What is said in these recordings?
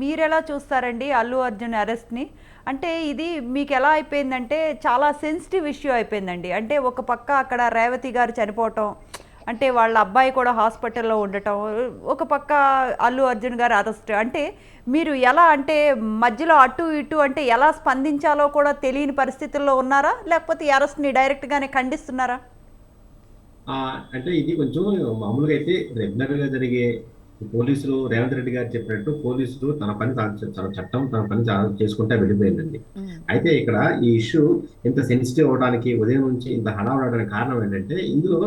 మీరెలా చూస్తారండి అల్లు అర్జున్ అరెస్ట్ని? అంటే ఇది మీకు ఎలా అయిపోయిందంటే చాలా సెన్సిటివ్ ఇష్యూ అయిపోయిందండి. అంటే ఒక పక్క అక్కడ రేవతి గారు చనిపోవటం అంటే వాళ్ళ అబ్బాయి కూడా హాస్పిటల్లో ఉండటం ఒక పక్క అల్లు అర్జున్ గారు అరెస్ట్. అంటే మీరు ఎలా అంటే మధ్యలో అటు ఇటు అంటే ఎలా స్పందించాలో కూడా తెలియని పరిస్థితుల్లో ఉన్నారా? లేకపోతే ఈ అరెస్ట్ని డైరెక్ట్గానే ఖండిస్తున్నారా? అంటే ఇది కొంచెం మామూలుగా అయితే రెగ్యులర్గా జరిగే పోలీసులు రేవంత్ రెడ్డి గారు చెప్పినట్టు పోలీసులు తన పని తాను చట్టం తన పని చేసుకుంటా వెళ్ళిపోయిందండి. అయితే ఇక్కడ ఈ ఇష్యూ ఇంత సెన్సిటివ్ అవడానికి ఉదయం నుంచి ఇంత హడావుడి అవడానికి కారణం ఏంటంటే ఇందులో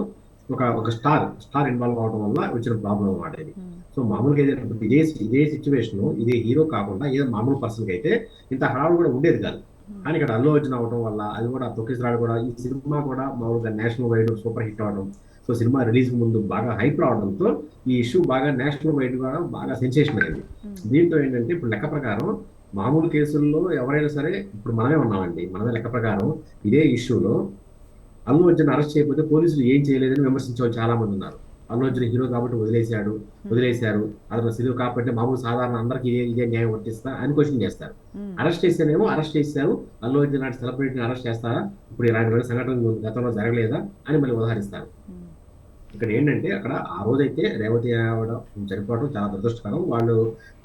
ఒక ఒక స్టార్ స్టార్ ఇన్వాల్వ్ అవడం వల్ల వచ్చిన ప్రాబ్లం అన్నమాట ఇది. సో మామూలుగా ఏదైనా ఇదే ఇదే సిచ్యువేషన్ ఇదే హీరో కాకుండా ఏదో మామూలు పర్సన్కి అయితే ఇంత హడావుడు కూడా ఉండేది కాదు. కానీ ఇక్కడ అల్లు అర్జున్ అవడం వల్ల అది కూడా తొక్కిసరాడు కూడా ఈ సినిమా కూడా మామూలుగా నేషనల్ వైడ్ సూపర్ హిట్ అవడం సో సినిమా రిలీజ్ ముందు బాగా హైప్ రావడంతో ఈ ఇష్యూ బాగా నేషనల్ వైడ్ కూడా బాగా సెన్సేషన్ అయింది. దీంతో ఏంటంటే ఇప్పుడు లెక్క ప్రకారం మామూలు కేసుల్లో ఎవరైనా సరే ఇప్పుడు మనమే ఉన్నామండి. మనమే లెక్క ప్రకారం ఇదే ఇష్యూలో అల్లు అర్జున్ అరెస్ట్ చేయకపోతే పోలీసులు ఏం చేయలేదని విమర్శించే చాలా మంది ఉన్నారు. అల్లు అర్జున్ హీరో కాబట్టి వదిలేశాడు వదిలేశారు. అతను సిలువ కాబట్టి మామూలు సాధారణ అందరికీ ఇదే ఇదే న్యాయం వర్తిస్తా అని క్వశ్చన్ చేస్తారు. అరెస్ట్ చేస్తేనేమో అరెస్ట్ చేశారు. అల్లు అర్జున్ లాంటి సెలబ్రిటీని అరెస్ట్ చేస్తారా? ఇప్పుడు ఇలాంటి సంఘటన గతంలో జరగలేదా అని మళ్ళీ ఉదాహరిస్తారు. ఇక్కడ ఏంటంటే అక్కడ ఆ రోజైతే రేవతి ఆవిడ చనిపోవడం చాలా దురదృష్టకరం. వాళ్ళు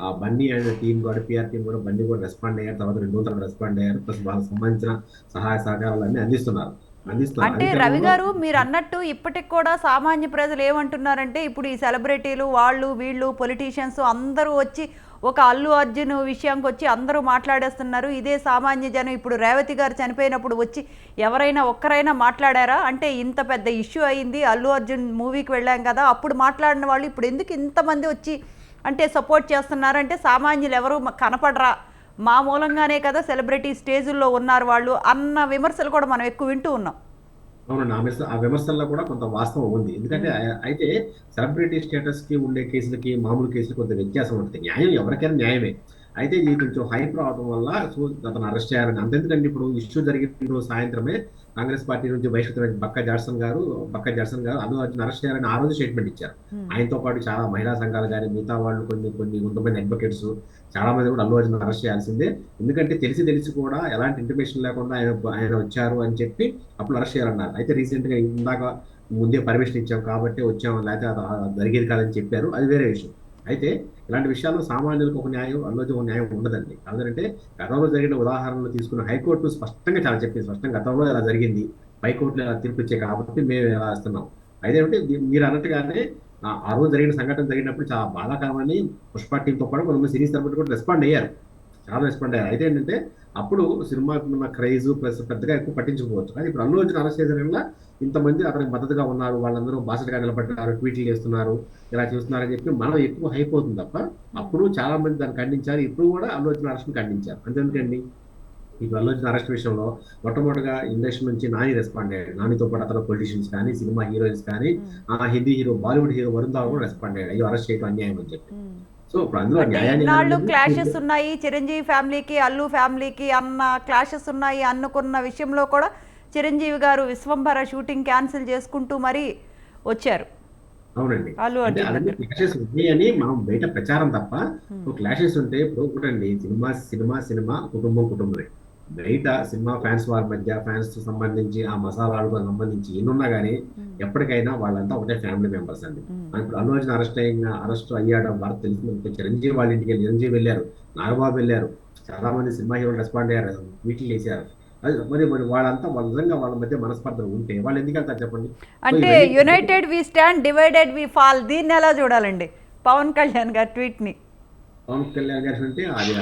ఆ బన్నీ అండ్ టీం కూడా పిఆర్ టీం కూడా బండి కూడా రెస్పాండ్ అయ్యారు. తర్వాత రెండు వందలు రెస్పాండ్ అయ్యారు. ప్లస్ వాళ్ళకి సంబంధించిన సహాయ సహకారాలన్నీ అందిస్తున్నారు. అందిస్తున్నారు. అంటే రవి గారు మీరు అన్నట్టు ఇప్పటికి కూడా సామాన్య ప్రజలు ఏమంటున్నారంటే ఇప్పుడు ఈ సెలబ్రిటీలు వాళ్ళు వీళ్ళు పొలిటీషియన్స్ అందరూ వచ్చి ఒక అల్లు అర్జున్ విషయానికి వచ్చి అందరూ మాట్లాడేస్తున్నారు. ఇదే సామాన్య జనం ఇప్పుడు రేవతి గారు చనిపోయినప్పుడు వచ్చి ఎవరైనా ఒక్కరైనా మాట్లాడారా? అంటే ఇంత పెద్ద ఇష్యూ అయింది అల్లు అర్జున్ మూవీకి వెళ్ళాం కదా అప్పుడు మాట్లాడిన వాళ్ళు ఇప్పుడు ఎందుకు ఇంతమంది వచ్చి అంటే సపోర్ట్ చేస్తున్నారంటే సామాన్యులు ఎవరు కనపడరా? మా మూలంగానే కదా సెలబ్రిటీ స్టేజుల్లో ఉన్నారు వాళ్ళు అన్న విమర్శలు కూడా మనం ఎక్కువ వింటూ ఉన్నాం. అవునండి ఆ విమర్శ ఆ విమర్శల్లో కూడా కొంత వాస్తవం ఉంది. ఎందుకంటే ఆ- అయితే సెలబ్రిటీ స్టేటస్కి ఉండే కేసులకి మామూలు కేసులకి కొంత వ్యత్యాసం ఉంటుంది. న్యాయం ఎవరికైనా న్యాయమే. అయితే ఇది కొంచెం హైప్ రావడం వల్ల సో అతను అరెస్ట్ చేయాలని. అంతెందుకంటే ఇప్పుడు ఇష్యూ జరిగిన రోజు సాయంత్రమే కాంగ్రెస్ పార్టీ నుంచి బహిష్కృతమైన బక్క జాడ్సన్ గారు బక్క జాడ్సన్ గారు అల్లు అర్జున్ అరెస్ట్ చేయాలని ఆ రోజు స్టేట్మెంట్ ఇచ్చారు. ఆయనతో పాటు చాలా మహిళా సంఘాలు కానీ మిగతా వాళ్ళు కొన్ని కొన్ని కొంతమంది అడ్వకేట్స్ చాలా మంది కూడా అల్లు అర్జున్ అరెస్ట్ చేయాల్సిందే. ఎందుకంటే తెలిసి తెలిసి కూడా ఎలాంటి ఇంటిమేషన్ లేకుండా ఆయన ఆయన వచ్చారు అని చెప్పి అప్పుడు అరెస్ట్ చేయాలన్నారు. అయితే రీసెంట్గా ఇందాక ముందే పర్మిషన్ ఇచ్చాం కాబట్టి వచ్చాం లేకపోతే జరిగేది కాదని చెప్పారు. అది వేరే విషయం. అయితే ఇలాంటి విషయాల్లో సామాన్యులకు ఒక న్యాయం అల్లుకి ఒక న్యాయం ఉండదండి. కాదంటే గతంలో జరిగిన ఉదాహరణలు తీసుకున్న హైకోర్టు స్పష్టంగా చాలా చెప్పింది స్పష్టంగా గతంలో ఇలా జరిగింది హైకోర్టులో ఇలా తీర్పు ఇచ్చే కాబట్టి మేము ఇలా వస్తున్నాం అయితే మీరు అన్నట్టుగానే ఆ రోజు జరిగిన సంఘటన జరిగినప్పుడు చాలా బాధాకరమని పుష్ప టీంతో కూడా కొంతమంది సిరీస్ తరపున కూడా రెస్పాండ్ అయ్యారు. చాలా రెస్పాండ్ అయ్యారు. అయితే ఏంటంటే అప్పుడు సినిమాకు ఉన్న క్రైజ్ ప్లస్ పెద్దగా ఎక్కువ పట్టించుకోవచ్చు. కానీ ఇప్పుడు అల్లు అర్జున్ అరెస్ట్ చేసిన వల్ల ఇంతమంది అతనికి మద్దతుగా ఉన్నారు వాళ్ళందరూ బాసటగా నిలబడ్డారు ట్వీట్లు చేస్తున్నారు ఇలా చేస్తున్నారని చెప్పి మనం ఎక్కువ హైప్ అవుతుంది తప్ప అప్పుడు చాలా మంది దాన్ని ఖండించారు. ఇప్పుడు కూడా అల్లు అర్జున్ అరెస్ట్ ఖండించారు. అంతెందుకండి? ఇప్పుడు అల్లు అర్జున్ అరెస్ట్ విషయంలో మొట్టమొదటిగా ఇండస్ట్రీ నుంచి నాని రెస్పాండ్ అయ్యాడు. నానితో పాటు అతను పొలిటీషియన్స్ కానీ సినిమా హీరోయిన్స్ కానీ ఆ Hindi hero Bollywood hero Varun కూడా రెస్పాండ్ అయ్యాడు. అయ్యో అరెస్ట్ చేయడం అన్యాయం అని చెప్పి. సో అనేది- క్లాషెస్ ఉన్నాయి చిరంజీవి ఫ్యామిలీకి అల్లు ఫ్యామిలీకి అన్న క్లాషెస్ ఉన్నాయి అనుకున్న విషయంలో కూడా చిరంజీవి గారు విశ్వంభర షూటింగ్ క్యాన్సిల్ చేసుకుంటూ మరీ వచ్చారు. అవునండి. క్లాషెస్ ఉన్నాయని మనం బయట ప్రచారం తప్ప క్లాషెస్ ఉంటే ఇప్పుడు ఒకటండి సినిమా సినిమా సినిమా కుటుంబం కుటుంబమే. బయట సినిమా ఫ్యాన్స్ వారి మధ్య ఫ్యాన్స్ సంబంధించి ఆ మసాలాలకు సంబంధించి ఎన్నున్నా కానీ ఎప్పటికైనా వాళ్ళంతా ఒకటే ఫ్యామిలీ మెంబర్స్ అండి. ఇప్పుడు అల్లు అర్జున్ అరెస్ట్ అయిన అరెస్ట్ అయ్యాడు వారు తెలిసిన చిరంజీవి వాళ్ళ ఇంటికి వెళ్ళి చిరంజీవి వెళ్ళారు నాగబాబు వెళ్ళారు చాలా మంది సినిమా హీరోలు రెస్పాండ్ అయ్యారు వీటిలు వేసారు అది మరి మరి వాళ్ళంతా వాళ్ళ నిజంగా వాళ్ళ మధ్య మనస్పర్ధలు ఉంటే వాళ్ళు ఎందుకు వెళ్తారు చెప్పండి? అంటే united we stand divided we fall దీన్ని ఎలా చూడాలండి? పవన్ కళ్యాణ్ గారి ట్వీట్ని. పవన్ కళ్యాణ్ గారు అంటే అది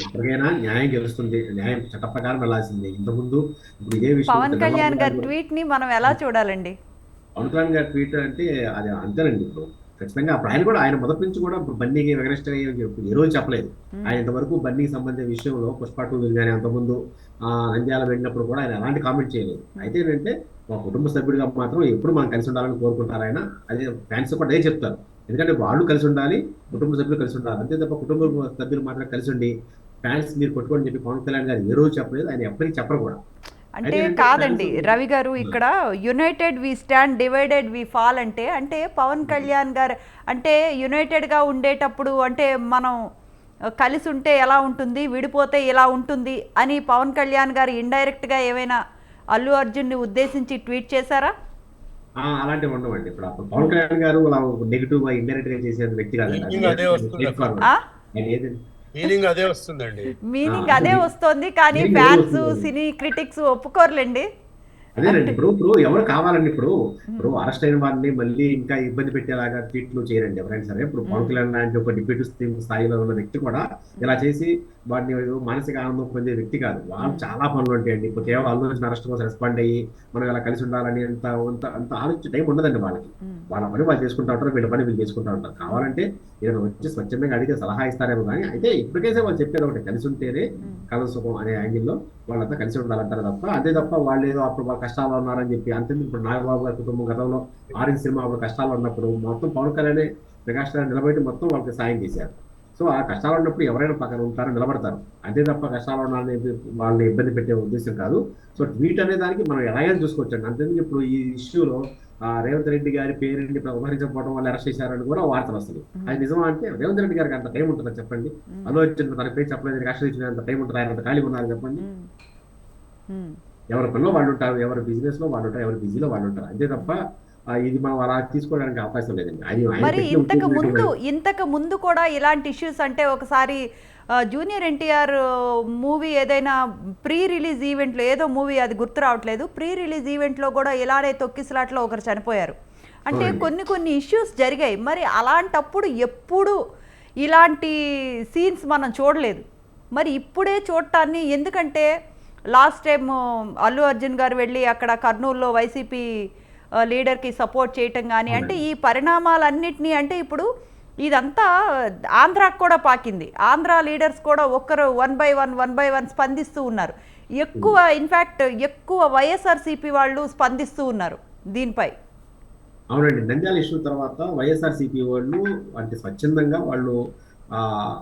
ఎప్పటికైనా న్యాయం గెలుస్తుంది. న్యాయం చట్ట ప్రకారం వెళ్ళాల్సిందే ఇంతకుముందు ఇప్పుడు ఇదే విషయం పవన్ కళ్యాణ్ గారి నాయుడు- ట్వీట్ని మనం ఎలా చూడాలండి? పవన్ కళ్యాణ్ గారి ట్వీట్ అంటే అది అంతేనండి ఇప్పుడు. ఖచ్చితంగా అప్పుడు ఆయన కూడా ఆయన మొదటి నుంచి కూడా ఇప్పుడు బన్నీకి వెగరెస్ట్ ఏ రోజు చెప్పలేదు. ఆయన ఇంతవరకు బన్నీకి సంబంధించిన విషయంలో పుష్ప టూ కానీ అంతకుముందు ఆ, నంద్యాల వెళ్ళినప్పుడు కూడా ఆయన ఎలాంటి కామెంట్ చేయలేదు. అయితే ఏంటంటే మా కుటుంబ సభ్యుడిగా మాత్రం ఎప్పుడు మనం కలిసి ఉండాలని కోరుకుంటారు ఆయన. అదే ఫ్యాన్స్ కూడా అదే చెప్తారు. ఎందుకంటే వాళ్ళు కలిసి ఉండాలి కుటుంబ సభ్యులు కలిసి ఉండాలి. అంతే తప్ప కుటుంబ సభ్యులు మాత్రం కలిసి ఉండి ఫ్యాన్స్ మీరు కొట్టుకోని చెప్పి పవన్ కళ్యాణ్ గారు ఏ రోజు చెప్పలేదు ఆయన ఎప్పటికీ చెప్పరు కూడా. అంటే కాదండి రవి గారు ఇక్కడ united we stand divided we fall అంటే అంటే పవన్ కళ్యాణ్ గారు అంటే యునైటెడ్గా ఉండేటప్పుడు అంటే మనం కలిసి ఉంటే ఎలా ఉంటుంది విడిపోతే ఇలా ఉంటుంది అని పవన్ కళ్యాణ్ గారు ఇండైరెక్ట్గా ఏమైనా అల్లు అర్జున్ని ఉద్దేశించి ట్వీట్ చేశారా? ఆ, అలాంటివి ఉండవండి. ఇప్పుడు పవన్ కళ్యాణ్ గారు అలా నెగిటివ్గా ఇండైరెక్ట్గా చేసే వ్యక్తి ఇంకా అదే వస్తుందండి. మీనింగ్ అదే వస్తోంది కానీ మీనింగ్ ఫ్యాన్స్. సినీ క్రిటిక్స్ ఒప్పుకోరులేండి. అదేనండి ఇప్పుడు ఇప్పుడు ఎవరు కావాలండి ఇప్పుడు? ఇప్పుడు అరెస్ట్ అయిన వారిని మళ్ళీ ఇంకా ఇబ్బంది పెట్టేలాగా ట్వీట్లు చేయరండి ఎవరైనా సరే. ఇప్పుడు పవన్ కళ్యాణ్ లాంటి ఒక డిప్యూటీ స్థాయిలో ఉన్న వ్యక్తి కూడా ఇలా చేసి వాడిని మానసిక ఆనందం పొందే వ్యక్తి కాదు. వాళ్ళు చాలా పనులు ఉంటాయండి. ఇప్పుడు కేవలం అర్జున్ అరెస్ట్ కోసం రెస్పాండ్ అయ్యి మనం ఇలా కలిసి ఉండాలని అంత అంత అంత ఆలోచించే టైం ఉండదండి వాళ్ళకి. వాళ్ళ పని వాళ్ళు చేసుకుంటా ఉంటారు వీళ్ళ పని వీళ్ళు చేసుకుంటా ఉంటారు. కావాలంటే ఏదైనా వచ్చి స్వచ్ఛందంగా అడిగితే సలహా ఇస్తారేమో కానీ అయితే ఇప్పటికైతే వాళ్ళు చెప్పేది ఒకటి కలిసి ఉంటేనే కలదు సుఖం అనే యాంగిల్లో వాళ్ళంతా కలిసి ఉండాలంటారు తప్ప అదే తప్ప వాళ్ళు ఏదో అప్పుడు వాళ్ళు కష్టాలు ఉన్నారని చెప్పి అంతే ఇప్పుడు నాగబాబు గారి కుటుంబం గతంలో ఆరెంజ్ సినిమా అప్పుడు కష్టాలు ఉన్నప్పుడు మొత్తం పవన్ కళ్యాణ్ మెగాస్టార్ నిలబెట్టి మొత్తం వాళ్ళకి సాయం చేశారు. సో ఆ కష్టాలు ఉన్నప్పుడు ఎవరైనా పక్కన ఉంటారో నిలబడతారు. అంతే తప్ప కష్టాలు ఉన్నారని వాళ్ళని ఇబ్బంది పెట్టే ఉద్దేశం కాదు. సో ట్వీట్ అనే దానికి మనం ఎలాగైనా చూసుకోవచ్చండి. అంతేందుకు ఇప్పుడు ఈ ఇష్యూలో ఆ రేవంత్ రెడ్డి గారి ఇప్పుడు ఉపహరించకపోవడం వల్ల అరెస్ట్ చేశారని కూడా వార్తలు వస్తుంది అది నిజమా అంటే రేవంత్ రెడ్డి గారికి అంత టైం ఉంటుందా చెప్పండి? అర్జున్ తన పేరు చెప్పలేదు రాష్ట్ర ఇచ్చిన అంత టైం ఉంటుంది? ఆయన అంత ఖాళీ ఉన్నారు చెప్పండి? ఎవరి పనిలో వాళ్ళు ఉంటారు ఎవరి బిజినెస్లో వాళ్ళు ఉంటారు ఎవరి బిజీలో వాళ్ళు ఉంటారు. అంతే తప్ప ఇది మనం అలా తీసుకోవడానికి అవకాశం లేదండి. మరి ఇంతకు ముందు ఇంతకు ముందు కూడా ఇలాంటి ఇష్యూస్ అంటే ఒకసారి జూనియర్ ఎన్టీఆర్ మూవీ ఏదైనా ప్రీ రిలీజ్ ఈవెంట్లో ఏదో మూవీ అది గుర్తు రావట్లేదు. ప్రీ రిలీజ్ ఈవెంట్లో కూడా ఇలానే తొక్కిసలాట్లో ఒకరు చనిపోయారు. అంటే. కొన్ని కొన్ని ఇష్యూస్ జరిగాయి. మరి అలాంటప్పుడు ఎప్పుడు ఇలాంటి సీన్స్ మనం చూడలేదు. మరి ఇప్పుడే చూడటాన్ని ఎందుకంటే లాస్ట్ టైం అల్లు అర్జున్ గారు వెళ్ళి అక్కడ కర్నూలులో వైసీపీ లీడర్కి సపోర్ట్ చేయటం కానీ అంటే ఈ పరిణామాలన్నిటినీ అంటే ఇప్పుడు ఇదంతా ఆంధ్రాకు కూడా పాకింది. ఆంధ్ర లీడర్స్ కూడా ఒక్కరు one by one one by one స్పందిస్తూ ఉన్నారు. ఎక్కువ ఇన్ఫ్యాక్ట్ ఎక్కువ వైఎస్ఆర్సీపీ వాళ్ళు స్పందిస్తూ ఉన్నారు దీనిపై. అవునండి. నంద్యాల ఇష్యూ తర్వాత వైఎస్ఆర్ సిపి వాళ్ళు అంటే స్వచ్ఛందంగా వాళ్ళు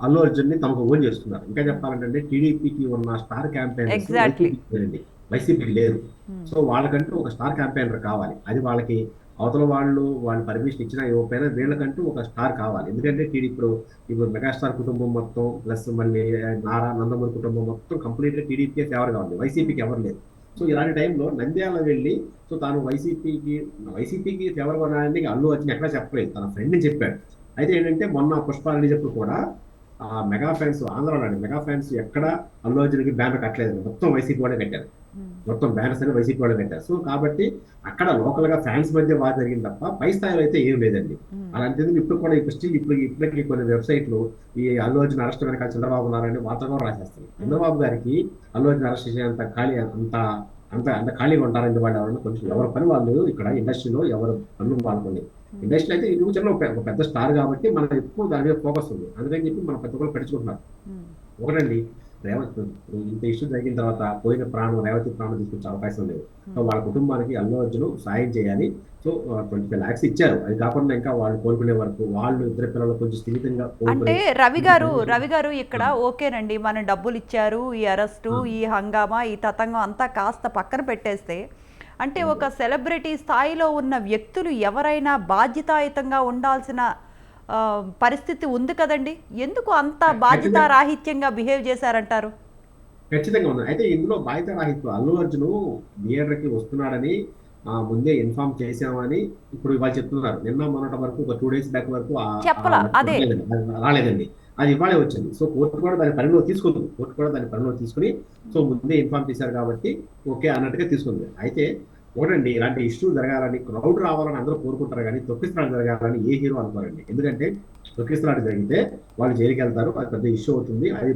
అల్లు అర్జున్ని తమకు ఓన్ చేసుకున్నారు ఇంకా చెప్పాలంటే టీడీపీకి ఉన్న స్టార్ క్యాంపెయిన్. వైసీపీకి లేరు సో వాళ్ళకంటూ ఒక స్టార్ క్యాంపెయినర్ కావాలి. అది వాళ్ళకి అవతల వాళ్ళు వాళ్ళు పర్మిషన్ ఇచ్చినా ఇవ్వకపోయినా వీళ్ళకంటూ ఒక స్టార్ కావాలి. ఎందుకంటే టీడీ ఇప్పుడు ఇప్పుడు మెగాస్టార్ కుటుంబం మొత్తం ప్లస్ మళ్ళీ నారా నందమూరి కుటుంబం మొత్తం కంప్లీట్గా టీడీపీకే ఫేవర్గా ఉంది వైసీపీకి ఎవరు లేదు. సో ఇలాంటి టైంలో నంద్యాల వెళ్ళి సో తాను వైసీపీకి వైసీపీకి ఫేవర్గా ఉన్నాడని అల్లు అర్జున్ ఎక్కడ చెప్పలేదు. తన ఫ్రెండ్ చెప్పాడు. అయితే ఏంటంటే మొన్న పుష్పాలని చెప్పి కూడా ఆ మెగా ఫ్యాన్స్ ఆంధ్రాలో మెగా ఫ్యాన్స్ ఎక్కడ అల్లు అర్జున్కి బ్యానర్ కట్టలేదు. మొత్తం వైసీపీ వాళ్ళే కట్టారు. మొత్తం బ్యానర్స్ అని వైసీపీ వాళ్ళు కట్టారు సో కాబట్టి అక్కడ లోకల్గా ఫ్యాన్స్ మధ్య బాగా జరిగింది తప్ప పై స్థాయిలో అయితే ఏం లేదండి. అలాంటిది ఇప్పుడు కూడా ఇప్పుడు స్టిల్ ఇప్పుడు ఇప్పటికీ కొన్ని వెబ్సైట్లు ఈ అల్లు అర్జున్ అరెస్ట్ వెనక చంద్రబాబు వార్తలు కూడా రాసేస్తారు చంద్రబాబు గారికి అల్లు అర్జున్ అరెస్ట్ చేసేంత ఖాళీ అంత అంత అంత ఖాళీగా ఉంటారని వాళ్ళు ఎవరైనా కొంచెం ఎవరి పని వాళ్ళు ఇక్కడ ఇండస్ట్రీలో ఎవరు పనులు వాళ్ళకొని ఇండస్ట్రీ అయితే ఇది చిన్న ఒక పెద్ద స్టార్ కాబట్టి మనకు ఎక్కువ దాని మీద ఫోకస్ ఉంది. అందుకని చెప్పి మన ప్రతి ఒక్కరు పెట్టుకుంటున్నారు ఒకటండి రేవంత్ ఇంత ఇష్యూ జరిగిన తర్వాత పోయిన ప్రాణం రేవతి ప్రాణం తీసుకొచ్చే అవకాశం లేదు. సో వాళ్ళ కుటుంబానికి అల్లు అర్జున్ సాయం చేయాలి. సో ట్వంటీ ఫైవ్ లాక్స్ ఇచ్చారు. అది కాకుండా ఇంకా వాళ్ళు కోలుకునే వరకు వాళ్ళు ఇద్దరు పిల్లలు కొంచెం స్థిమితంగా అంటే రవి గారు రవి గారు ఇక్కడ ఓకేనండి మన డబ్బులు ఇచ్చారు ఈ అరెస్టు ఈ హంగామా ఈ తతంగం అంతా కాస్త పక్కన పెట్టేస్తే అంటే ఒక సెలబ్రిటీ స్థాయిలో ఉన్న వ్యక్తులు ఎవరైనా బాధ్యతాయుతంగా ఉండాల్సిన పరిస్థితి ఉంది కదండి. ఎందుకు అంత బాధ్యత రాహిత్యంగా బిహేవ్ చేశారంటారు? ఖచ్చితంగా ఉంది. అయితే ఇందులో బాధ్యత రాహిత్యం అల్లు అర్జున్ థియేటర్కి వస్తున్నాడని ముందే ఇన్ఫార్మ్ చేశామని ఇప్పుడు ఇవాళ చెప్తున్నారు. నిన్న మొన్నటి వరకు ఒక టూ డేస్ బ్యాక్ వరకు ఆ- చెప్పలా, ఆ- అదే. రాలేదండి. అది. రాలేదండి. అది ఇవాళే వచ్చింది. సో కోర్టు కూడా దాని పరిణిలో తీసుకుంది. కోర్టు కూడా దాని పరిణిలో తీసుకుని సో ముందే ఇన్ఫార్మ్ చేశారు కాబట్టి ఓకే అన్నట్టుగా తీసుకుంది. అయితే ఒకటండి ఇలాంటి ఇష్యూ జరగాలని క్రౌడ్ రావాలని అందరూ కోరుకుంటారు కానీ తొక్కిసలాట జరగాలని ఏ హీరో అనుకోరండి. ఎందుకంటే తొక్కిసలాట జరిగితే వాళ్ళు జైలుకి వెళ్తారు అది పెద్ద ఇష్యూ అవుతుంది. అది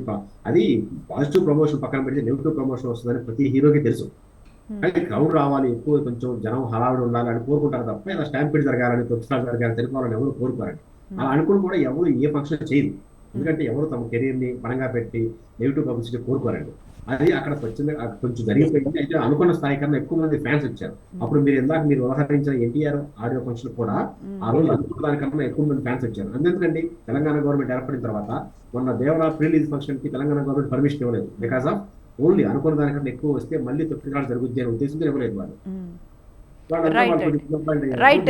అది పాజిటివ్ ప్రమోషన్ పక్కన పెడితే నెగిటివ్ ప్రమోషన్ వస్తుందని ప్రతి హీరోకి తెలుసు. కానీ క్రౌడ్ రావాలి ఎక్కువ కొంచెం జనం హడావిడి ఉండాలని కోరుకుంటారు తప్ప ఇలా స్టాంపిడ్ జరగాలని తొక్కిసలాట జరగాలని తెలుసుకోవాలని ఎవరు కోరుకోరండి. అలా అనుకుని కూడా ఎవరు ఏ ఫంక్షన్ చేయరు. ఎందుకంటే ఎవరు తమ కెరీర్ని పరంగా పెట్టి నెగిటివ్ పబ్లిసిటీ కోరుకోరండి. అది అక్కడ స్వచ్ఛంగా కొంచెం జరిగిపోయింది. అయితే అనుకున్న స్థాయి కన్నా ఎక్కువ మంది ఫ్యాన్స్ వచ్చారు. అప్పుడు మీరు ఇందాక మీరు ఉదాహరించిన ఎన్టీఆర్ ఆడియో ఫంక్షన్ కూడా ఆ రోజు అనుకున్న దానికన్నా ఎక్కువ మంది ఫ్యాన్స్ వచ్చారు. అందుకండి తెలంగాణ గవర్నమెంట్ ఏర్పడిన తర్వాత మొన్న దేవరా రిలీజ్ ఫంక్షన్కి తెలంగాణ గవర్నమెంట్ పర్మిషన్ ఇవ్వలేదు. బికాస్ ఆఫ్ ఓన్లీ అనుకున్న దానికంటే ఎక్కువ వస్తే మళ్ళీ తొక్కిరాలు జరుగుద్ది అనే ఉద్దేశంతో ఇవ్వలేదు వాళ్ళు. రైట్